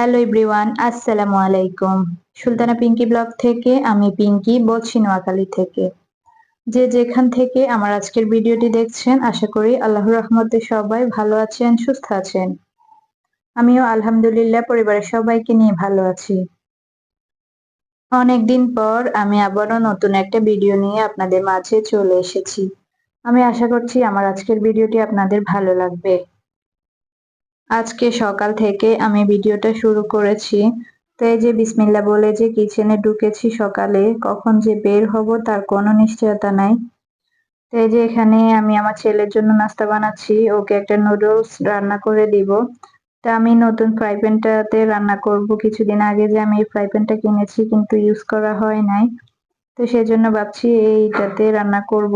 Hello everyone আসসালামু আলাইকুম Sultana Pinki blog থেকে, আমি পিঙ্কি বলছি নোয়াখালী থেকে। যে যেখান থেকে আমার আজকের ভিডিওটি দেখছেন, আশা করি আল্লাহর রহমতে সবাই ভালো আছেন, সুস্থ আছেন। আমিও আলহামদুলিল্লাহ, পরিবারের সবাইকে নিয়ে ভালো আছি। অনেকদিন পর আমি আবারও নতুন একটা ভিডিও নিয়ে আপনাদের মাঝে চলে এসেছি। আমি আশা করছি আমার আজকের ভিডিওটি আপনাদের ভালো লাগবে। আজকে সকাল থেকে আমি ভিডিওটা শুরু করেছি। তো এই যে বিসমিল্লা বলে যে কিচেনে ঢুকেছি সকালে, কখন যে বের হব তার কোনো নিশ্চয়তা নাই। তো এই যে এখানে আমি আমার ছেলের জন্য নাস্তা বানাচ্ছি, ওকে একটা নুডলস রান্না করে দিব। তা আমি নতুন ফ্রাই প্যানটাতে রান্না করব। কিছুদিন আগে যে আমি এই ফ্রাই প্যানটা কিনেছি কিন্তু ইউজ করা হয় নাই। তো সেজন্য ভাবছি এইটাতে রান্না করব।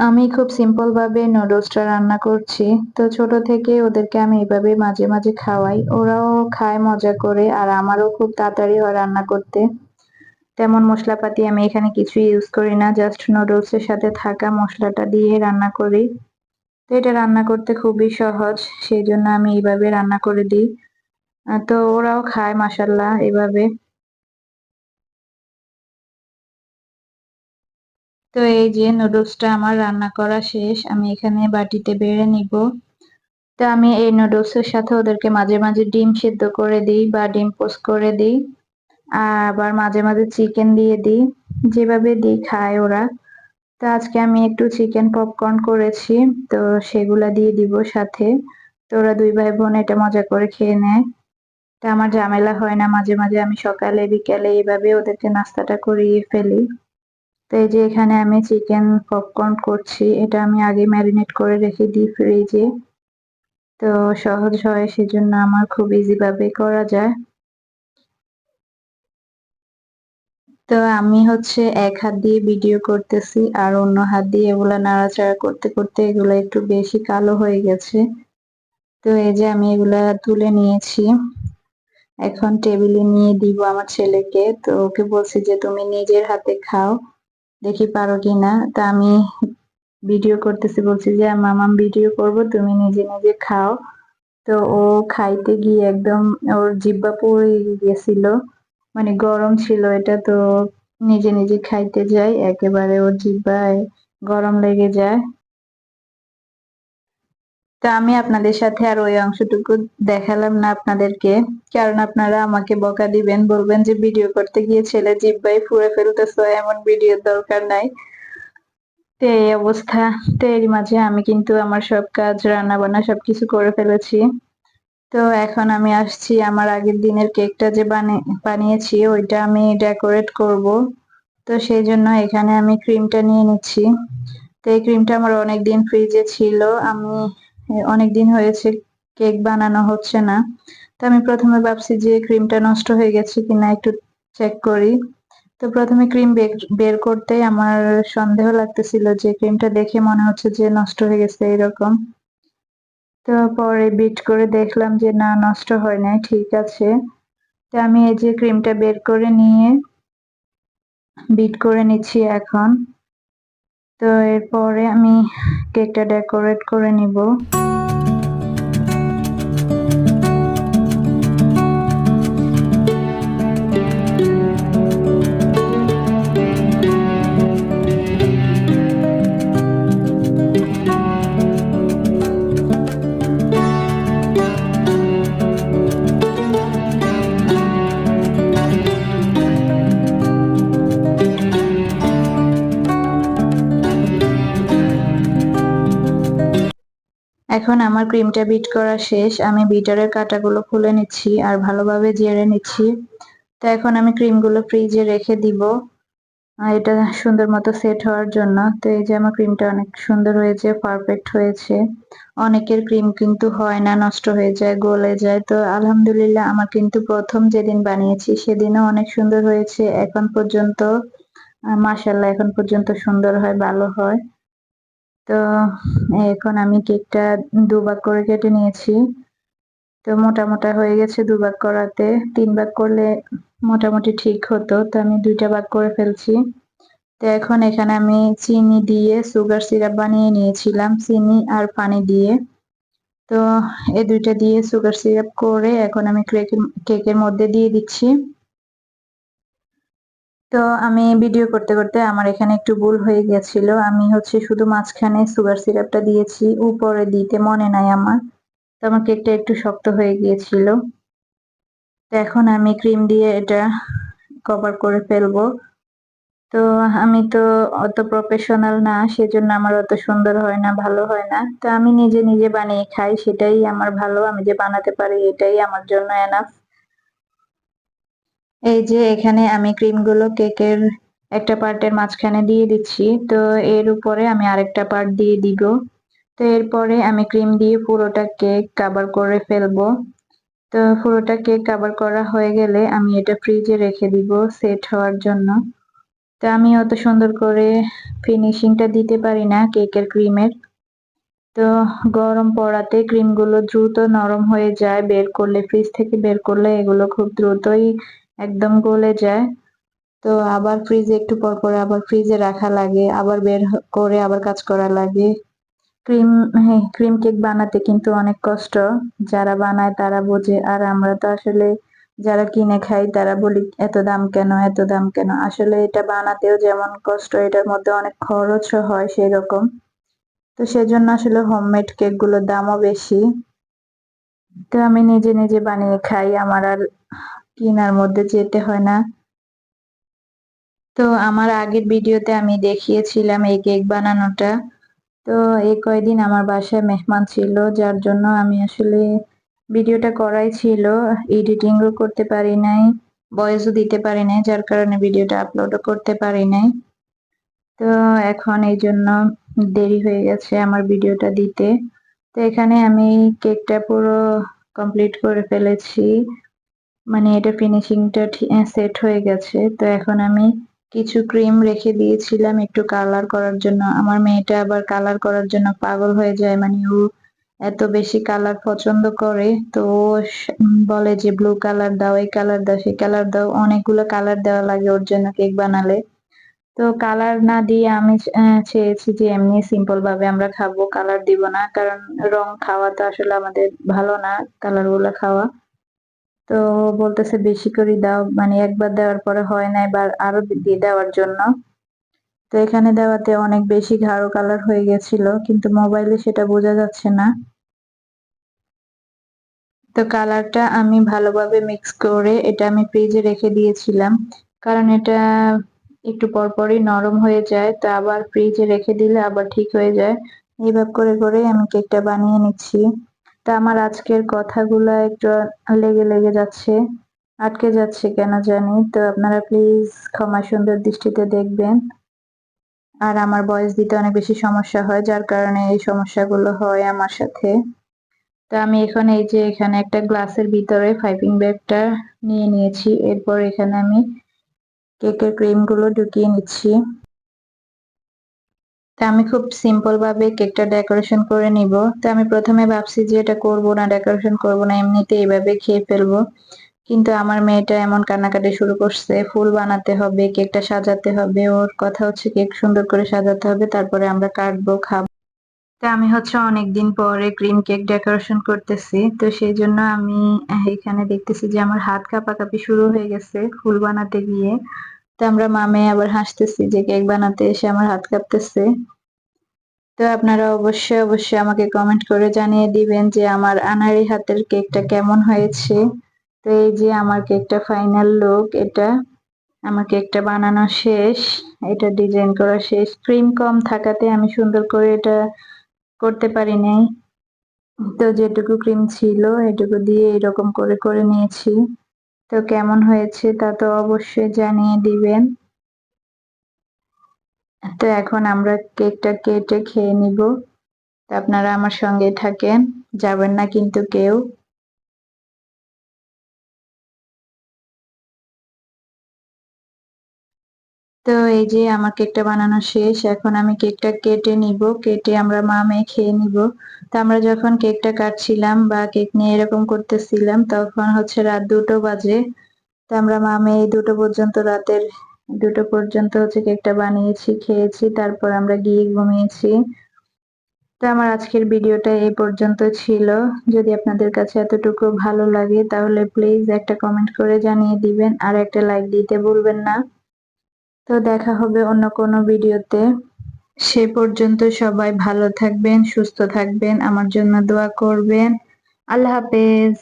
আমি খুব সিম্পল ভাবে নুডলসটা রান্না করছি। তো ছোট থেকে ওদেরকে আমি এভাবে মাঝে মাঝে খাওয়াই। ওরাও খায় মজা করে আর আমারও খুব তাড়াতাড়ি হয় রান্না করতে। তেমন মশলাপাতি আমি এখানে কিছু ইউজ করি না জাস্ট নুডলস এর সাথে থাকা মশলাটা দিয়ে রান্না করি। তো এটা রান্না করতে খুবই সহজ, সেই জন্য আমি এইভাবে রান্না করে দিই। তো ওরাও খায় মাসাল্লাহ এভাবে। তো এই যে নুডলসটা আমার রান্না করা শেষ, আমি এখানে বাটিতে বেড়ে নিব। তো আমি এই নুডলসের সাথে ওদেরকে মাঝে মাঝে ডিম সিদ্ধ করে দিই বা ডিম পোস্ট করে দিই। আবার মাঝে মাঝে চিকেন দিয়ে দিই, যেভাবে দিই খায় ওরা। তো আজকে আমি একটু চিকেন পপকর্ন করেছি, তো সেগুলা দিয়ে দিব সাথে। তো ওরা দুই ভাই বোন এটা মজা করে খেয়ে নেয়। তা আমার ঝামেলা হয় না, মাঝে মাঝে আমি সকালে, বিকালে এইভাবে ওদেরকে নাস্তাটা করিয়ে ফেলি। তো এই যে এখানে আমি চিকেন পপকর্ন করছি, এটা আমি আগে ম্যারিনেট করে রেখে দিই ফ্রিজে তো সহজ হয় সেজন্য আমার খুব ইজি ভাবে করা যায়। তো আমি হচ্ছে এক হাত দিয়ে ভিডিও করতেছি আর অন্য হাত দিয়ে এগুলা নাড়াচাড়া করতে করতে এগুলা একটু বেশি কালো হয়ে গেছে। তো এই যে আমি এগুলা তুলে নিয়েছি। এখন টেবিলে নিয়ে দিব আমার ছেলেকে। তো ওকে বলছি যে, তুমি নিজের হাতে খাও। দেখি পারো কিনা তা আমি ভিডিও করতেছি, বলছি যে, মামাম ভিডিও করব, তুমি নিজে নিজে খাও। তো ও খাইতে গিয়ে একদম ওর জিব্বা পড়ে গেছিল মানে গরম ছিল এটা, তো নিজে নিজে খাইতে যায়, একেবারে ওর জিব্বায় গরম লেগে যায়। তো আমি আপনাদের সাথে আর ওই অংশটুকু দেখালাম না আপনাদেরকে, কারণ আপনারা আমাকে বকা দিবেন, বলবেন যে ভিডিও করতে গিয়ে ছেলে জিব্বাই ফুড়ে ফেলতেছো, এমন ভিডিওর দরকার নাই। তো এই অবস্থা, তো এরই মাঝে আমি কিন্তু আমার সব কাজ রান্না বান্না সবকিছু করে ফেলেছি। তো এখন আমি আসছি, আমার আগের দিনের কেকটা যে বানিয়েছি, ওইটা আমি ডেকোরেট করব। তো সেই জন্য এখানে আমি ক্রিমটা নিয়ে নিচ্ছি। তো এই ক্রিমটা আমার অনেক দিন ফ্রিজে ছিল, আমি অনেক দিন হয়েছে, কেক বানানো হচ্ছে না। তো আমি প্রথমে ভাবছি যে ক্রিমটা নষ্ট হয়ে গেছে কিনা একটু চেক করি। তো প্রথমে ক্রিম বের করতে আমার সন্দেহ লাগতেছিল যে ক্রিমটা দেখে মনে হচ্ছে যে নষ্ট হয়ে গেছে এরকম। তো পরে বিট করে দেখলাম যে না, নষ্ট হয় নাই, ঠিক আছে। তো আমি এই যে ক্রিমটা বের করে নিয়ে বিট করে নিচ্ছি এখন। তো এরপরে আমি কেকটা ডেকোরেট করে নিব। এখন আমার ক্রিমটা বিট করা শেষ, আমি বিটারের কাটাগুলো খুলে নিচ্ছি আর ভালোভাবে জেরে নিচ্ছি। তো এখন আমি ক্রিমগুলো ফ্রিজে রেখে দিব। এটা সুন্দর মতো সেট হওয়ার জন্য। তো এই যে আমার ক্রিমটা অনেক সুন্দর হয়েছে, পারফেক্ট হয়েছে। অনেকের ক্রিম কিন্তু হয় না, নষ্ট হয়ে যায়, গলে যায়। তো আলহামদুলিল্লাহ, আমার কিন্তু প্রথম যেদিন বানিয়েছি, সেদিনও অনেক সুন্দর হয়েছে। এখন পর্যন্ত মাসাল্লাহ এখন পর্যন্ত সুন্দর হয়, ভালো হয়। তো এখন আমি কেকটা দুভাগ করে কেটে নিয়েছি। তো মোটা মোটা হয়ে গেছে দুভাগ করাতে। তিন ভাগ করলে মোটামুটি ঠিক হতো, তো আমি দুইটা ভাগ করে ফেলছি। তো এখন এখানে আমি চিনি দিয়ে সুগার সিরাপ বানিয়ে নিয়েছিলাম, চিনি আর পানি দিয়ে। তো এই দুইটা দিয়ে সুগার সিরাপ করে এখন আমি কেকের মধ্যে দিয়ে দিচ্ছি। তো আমি ভিডিও করতে করতে আমার এখানে একটু ভুল হয়ে গেছিল আমি হচ্ছে শুধু মাঝখানে সুগার সিরাপটা দিয়েছি, উপরে দিতে মনে নাই আমার। তো আমার কেকটা একটু শক্ত হয়ে গিয়েছিল। তো এখন আমি ক্রিম দিয়ে এটা কভার করে ফেলব। তো আমি তো অত প্রফেশনাল না, সেজন্য আমার অত সুন্দর হয় না, ভালো হয় না। তো আমি নিজে নিজে বানিয়ে খাই, সেটাই আমার ভালো। আমি যে বানাতে পারি, এটাই আমার জন্য এনাফ এই যে এখানে আমি ক্রিমগুলো কেকের একটা পার্টের মাঝখানে দিয়ে দিচ্ছি। তো এর উপরে আমি আরেকটা পার্ট দিয়ে দিব। তো এরপরে আমি ক্রিম দিয়ে পুরোটা কেক কাভার করে ফেলব। তো পুরোটা কেক কাভার করা হয়ে গেলে আমি এটা ফ্রিজে রেখে দিব সেট হওয়ার জন্য। তো আমি অত সুন্দর করে ফিনিশিংটা দিতে পারি না কেকের ক্রিমের তো গরম পড়াতে ক্রিমগুলো দ্রুত নরম হয়ে যায়। বের করলে ফ্রিজ থেকে বের করলে এগুলো খুব দ্রুতই একদম গলে যায়। তো আবার ফ্রিজে একটু পর পরে আবার ফ্রিজে রাখা লাগে, আবার বের করে আবার কাজ করা লাগে। ক্রিম ক্রিম কেক বানাতে কিন্তু অনেক কষ্ট। যারা বানায় তারা বোঝে। আর আমরা তো আসলে যারা কিনে খাই তারা বলি, এত দাম কেন, এত দাম কেন? আসলে এটা বানাতেও যেমন কষ্ট, এটার মধ্যে অনেক খরচও হয় সেই রকম তো সেজন্য আসলে হোমমেড কেকগুলোর দামও বেশি। তো আমি নিজে নিজে বানিয়ে খাই। আমার আর কিনার মধ্যে যেতে হয় না। তো আমার আগের ভিডিওতে আমি দেখিয়েছিলাম এই কেক বানানোটা। তো এই কয়দিন আমার বাসায় মেহমান ছিল, যার জন্য আমি আসলে ভিডিওটা করাই ছিল। এডিটিংও করতে পারি নাই, ভয়েসও দিতে পারি নাই, যার কারণে ভিডিওটা আপলোডও করতে পারি নাই। তো এখন এই জন্য দেরি হয়ে গেছে আমার ভিডিওটা দিতে। তো এখানে আমি কেকটা পুরো কমপ্লিট করে ফেলেছি। মানে এটা ফিনিশিংটা সেট হয়ে গেছে। তো এখন আমি কিছু ক্রিম রেখে দিয়েছিলাম একটু কালার করার জন্য। আমার মেয়েটা আবার কালার করার জন্য পাগল হয়ে যায় মানে ও এত বেশি কালার পছন্দ করে। তো বলে যে ব্লু কালার দাও, এই কালার দাও, সেই কালার দাও। অনেকগুলো কালার দেওয়া লাগে ওর জন্য কেক বানালে। তো কালার না দিয়ে আমি চেয়েছি যে, এমনি সিম্পল ভাবে আমরা খাব কালার দিব না। কারণ রং খাওয়া তো আসলে আমাদের ভালো না কালারগুলো খাওয়া। তো বলতেছে বেশি করে দাও মানে একবার দেওয়ার পরে হয় না, এবার আরও দিয়ে দেওয়ার জন্য। তো এখানে দেওয়াতে অনেক বেশি গাঢ় কালার হয়ে গেছিল, কিন্তু মোবাইলে সেটা বোঝা যাচ্ছে না। তো কালারটা আমি ভালোভাবে মিক্স করে এটা আমি ফ্রিজে রেখে দিয়েছিলাম, কারণ এটা একটু পরপরই নরম হয়ে যায়, তো আবার ফ্রিজে রেখে দিলে আবার ঠিক হয়ে যায়। এইভাবে করে করে আমি কেকটা বানিয়ে নিচ্ছি। তা আমার আজকের কথাগুলো একটু লেগে লেগে যাচ্ছে, আটকে যাচ্ছে কেন জানি। তো আপনারা প্লিজ ক্ষমা সুন্দর দৃষ্টিতে দেখবেন। আর আমার বয়স দিতে অনেক বেশি সমস্যা হয়, যার কারণে এই সমস্যাগুলো হয় আমার সাথে। তো আমি এখন এই যে এখানে একটা গ্লাসের ভিতরে পাইপিং ব্যাগটা নিয়ে নিয়েছি, এরপর এখানে আমি কেকের ক্রিমগুলো ঢুকিয়ে নিচ্ছি। তা আমি খুব সিম্পল ভাবে কেকটা ডেকোরেশন করে নিব। তো আমি প্রথমে ভাবছি যে এটা করব না ডেকোরেশন করব না, এমনিতে এইভাবে খেয়ে ফেলব। কিন্তু আমার মেয়েটা এমন কান্নাকাটি শুরু করছে, ফুল বানাতে হবে কেকটা সাজাতে হবে, ওর কথা হচ্ছে কেক সুন্দর করে সাজাতে হবে, তারপরে আমরা কাটবো, খাব। তা আমি হচ্ছে অনেকদিন পরে ক্রিম কেক ডেকোরেশন করতেছি, তো সেই জন্য আমি এখানে দেখতেছি যে আমার হাত কাঁপাকাঁপি শুরু হয়ে গেছে ফুল বানাতে গিয়ে। তো আমরা মামে আবার হাসতেছি যে কেক বানাতে এসে আমার হাত কাঁপতেছে। তো আপনারা অবশ্যই অবশ্যই আমাকে কমেন্ট করে জানিয়ে দিবেন যে আমার আনারি হাতের কেকটা কেমন হয়েছে। তো এই যে আমার কেকটা ফাইনাল লুক এটা আমার কেকটা বানানো শেষ। এটা ডিজাইন করা শেষ। ক্রিম কম থাকাতে আমি সুন্দর করে এটা করতে পারি নাই। তো যেটুকু ক্রিম ছিল, এটুকু দিয়ে এরকম করে করে নিয়েছি। তো কেমন হয়েছে তা তো অবশ্যই জানিয়ে দিবেন। তো এখন আমরা কেকটা কেটে খেয়ে নিব। আপনারা আমার সঙ্গে থাকেন, যাবেন না কিন্তু কেউ। তো এই যে আমার কেকটা বানানো শেষ, এখন আমি কেকটা কেটে নিব, কেটে আমরা মা মেয়ে খেয়ে নিব। তো আমরা যখন কেকটা কাটছিলাম বা কেক নিয়ে এরকম করতেছিলাম, তখন হচ্ছে রাত দুটো বাজে। তো আমরা মা মেয়ে দুটো পর্যন্ত রাতের দুটো পর্যন্ত হচ্ছে কেকটা বানিয়েছি, খেয়েছি, তারপর আমরা গিয়ে ঘুমিয়েছি। তো আমার আজকের ভিডিওটা এই পর্যন্ত ছিল। যদি আপনাদের কাছে এতটুকু ভালো লাগে, তাহলে প্লিজ একটা কমেন্ট করে জানিয়ে দিবেন, আর একটা লাইক দিতে ভুলবেন না। তো দেখা হবে অন্য কোনো ভিডিওতে। সে পর্যন্ত সবাই ভালো থাকবেন, সুস্থ থাকবেন, আমার জন্য দোয়া করবেন। আল্লাহ হাফেজ।